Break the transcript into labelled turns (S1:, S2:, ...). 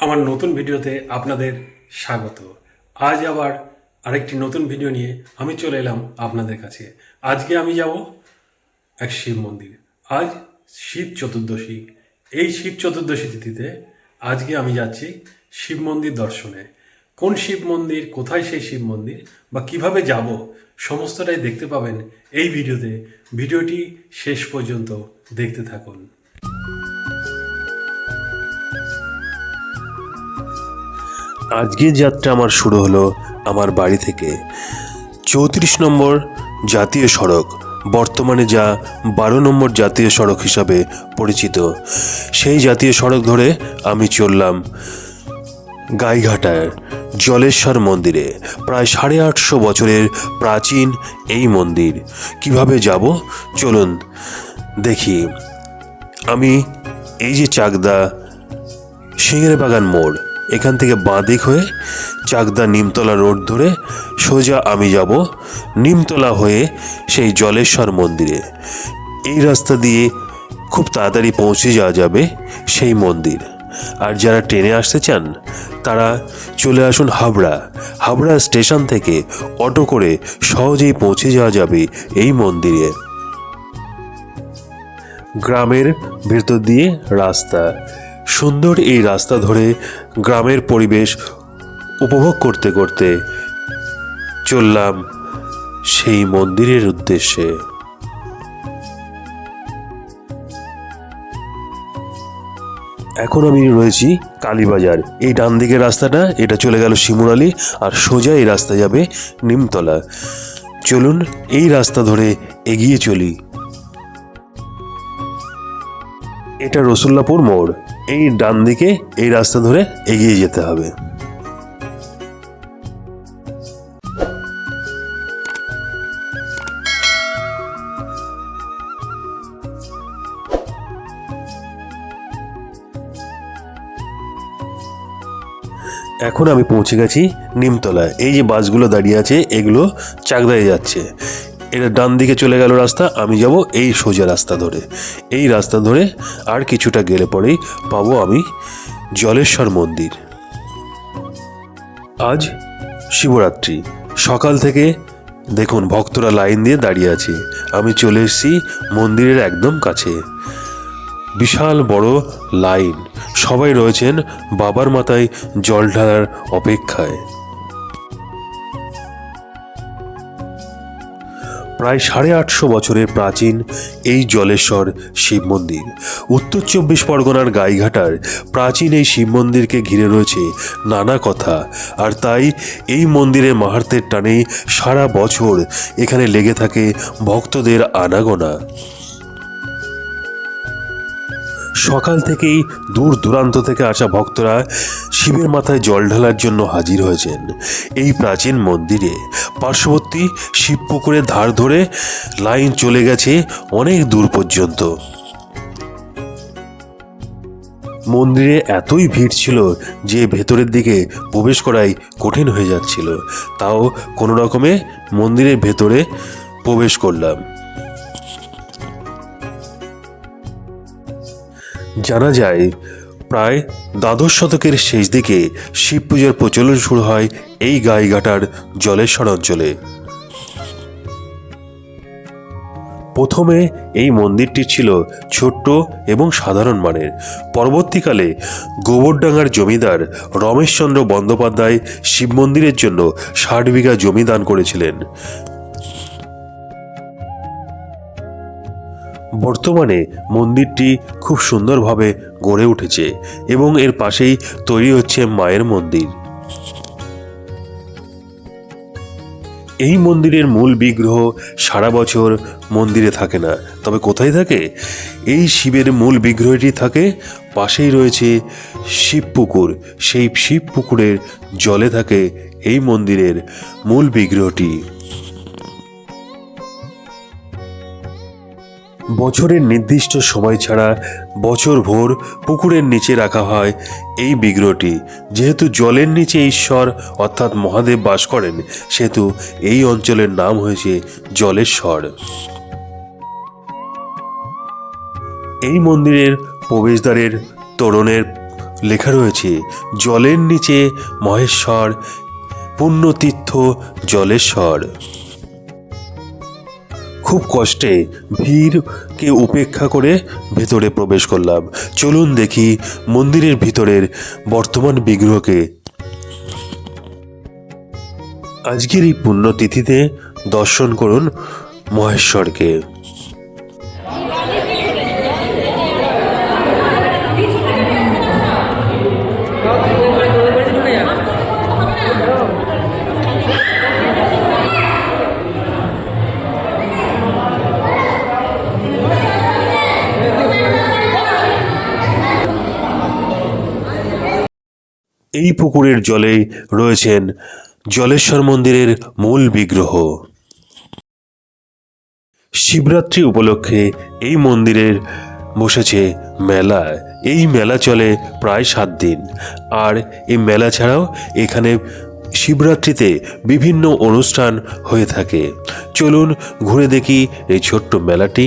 S1: আমার নতুন ভিডিওতে আপনাদের স্বাগত। আজ আবার আরেকটি নতুন ভিডিও নিয়ে আমি চলে এলাম আপনাদের কাছে। আজকে আমি যাব এক শিব মন্দির। আজ শিব চতুর্দশী। এই শিব চতুর্দশী তিথিতে আজকে আমি যাচ্ছি শিব মন্দির দর্শনে। কোন শিব মন্দির, কোথায় সেই শিব মন্দির, বা কীভাবে যাব, সমস্তটাই দেখতে পাবেন এই ভিডিওতে। ভিডিওটি শেষ পর্যন্ত দেখতে থাকুন।
S2: আজকের যাত্রা আমার শুরু হলো আমার বাড়ি থেকে। চৌত্রিশ নম্বর জাতীয় সড়ক, বর্তমানে যা বারো নম্বর জাতীয় সড়ক হিসাবে পরিচিত। সেই জাতীয় সড়ক ধরে আমি চললাম গাইঘাটার জলেশ্বর মন্দিরে। প্রায় সাড়ে আটশো বছরের প্রাচীন এই মন্দির। কীভাবে যাব? চলুন দেখি। আমি এই যে চাকদা সিংহের বাগান মোড় এখান থেকে বাঁ দিক হয়ে চাকদা নিমতলা রোড ধরে সোজা আমি যাব নিমতলা হয়ে সেই জলেশ্বর মন্দিরে। এই রাস্তা দিয়ে খুব তাড়াতাড়ি পৌঁছে যাওয়া যাবে সেই মন্দির। আর যারা ট্রেনে আসতে চান, তারা চলে আসুন হাবড়া। হাবড়া স্টেশন থেকে অটো করে সহজেই পৌঁছে যাওয়া যাবে এই মন্দিরে। গ্রামের ভেতর দিয়ে রাস্তা। সুন্দর এই রাস্তা ধরে গ্রামের পরিবেশ উপভোগ করতে করতে চললাম সেই মন্দিরের উদ্দেশ্যে। এখন আমি রয়েছি কালীবাজার। এই ডান দিকের রাস্তাটা, এটা চলে গেল শিমুরালি আর সোজা এই রাস্তা যাবে নিমতলা। চলুন এই রাস্তা ধরে এগিয়ে চলি। এটা রসুল্লাপুর মোড়। এই ডান দিকে, এই রাস্তা ধরে এগিয়ে যেতে হবে। এখন আমি পৌঁছে গেছি নিমতলায়। এই যে বাসগুলো দাঁড়িয়ে আছে, এগুলো চাকদায় যাচ্ছে। এটা ডান দিকে চলে গেল রাস্তা, আমি যাব এই সোজা রাস্তা ধরে। এই রাস্তা ধরে আর কিছুটা গেলে পরেই পাবো আমি জলেশ্বর মন্দির। আজ শিবরাত্রি। সকাল থেকে দেখুন, ভক্তরা লাইন দিয়ে দাঁড়িয়ে আছে। আমি চলে এসেছি মন্দিরের একদম কাছে। বিশাল বড় লাইন। সবাই রয়েছেন বাবার মাথায় জল ঢালার অপেক্ষায়। প্রায় সাড়ে আটশো বছরের প্রাচীন এই জলেশ্বর শিব মন্দির। উত্তর চব্বিশ পরগনার গাইঘাটার প্রাচীন এই শিব মন্দিরকে ঘিরে রয়েছে নানা কথা, আর তাই এই মন্দিরে মাহার্তের টানেই সারা বছর এখানে লেগে থাকে ভক্তদের আনাগোনা। সকাল থেকেই দূর দূরান্ত থেকে আসা ভক্তরা শিবের মাথায় জল ঢালার জন্য হাজির হয়েছেন। এই প্রাচীন মন্দিরে পার্শ্ববর্তী শিব পুকুরের ধার ধরে লাইন চলে গেছে অনেক দূর পর্যন্ত। মন্দিরে এতই ভিড় ছিল যে ভেতরের দিকে প্রবেশ করাই কঠিন হয়ে যাচ্ছিল। তাও কোনো রকমে মন্দিরের ভেতরে প্রবেশ করলাম। জানা যায়, প্রায় দ্বাদশ শতকের শেষ দিকে শিব পুজোর প্রচলন শুরু হয় এই গাইঘাটার জলেশ্বর অঞ্চলে। প্রথমে এই মন্দিরটি ছিল ছোট্ট এবং সাধারণ মানের। পরবর্তীকালে গোবরডাঙ্গার জমিদার রমেশচন্দ্র বন্দ্যোপাধ্যায় শিব মন্দিরের জন্য ষাট বিঘা জমি দান করেছিলেন। বর্তমানে মন্দিরটি খুব সুন্দরভাবে গড়ে উঠেছে এবং এর পাশেই তৈরি হচ্ছে মায়ের মন্দির। এই মন্দিরের মূল বিগ্রহ সারা বছর মন্দিরে থাকে না। তবে কোথায় থাকে? এই শিবের মূল বিগ্রহটি থাকে, পাশেই রয়েছে শিব পুকুর। সেই শিব পুকুরের জলে থাকে এই মন্দিরের মূল বিগ্রহটি। বছরের নির্দিষ্ট সময় ছাড়া বছর ভোর পুকুরের নিচে রাখা হয় এই বিগ্রহটি। যেহেতু জলের নিচে ঈশ্বর অর্থাৎ মহাদেব বাস করেন, সেহেতু এই অঞ্চলের নাম হয়েছে জলেশ্বর। এই মন্দিরের প্রবেশদ্বারের তোরণের লেখা রয়েছে, জলের নিচে মহেশ্বর, পুণ্যতীর্থ জলেশ্বর। খুব কষ্টে ভিড়কে উপেক্ষা করে ভেতরে প্রবেশ করলাম। চলুন দেখি মন্দিরের ভিতরের বর্তমান বিগ্রহকে। আজকের এই পুণ্যতিথিতে দর্শন করুন মহেশ্বরকে। এই পুকুরের জলে রয়েছেন জলেশ্বর মন্দিরের মূল বিগ্রহ। শিবরাত্রি উপলক্ষে এই মন্দিরের বসেছে মেলা। এই মেলা চলে প্রায় সাত দিন। আর এই মেলা ছাড়াও এখানে শিবরাত্রিতে বিভিন্ন অনুষ্ঠান হয়ে থাকে। চলুন ঘুরে দেখি এই ছোট্ট মেলাটি।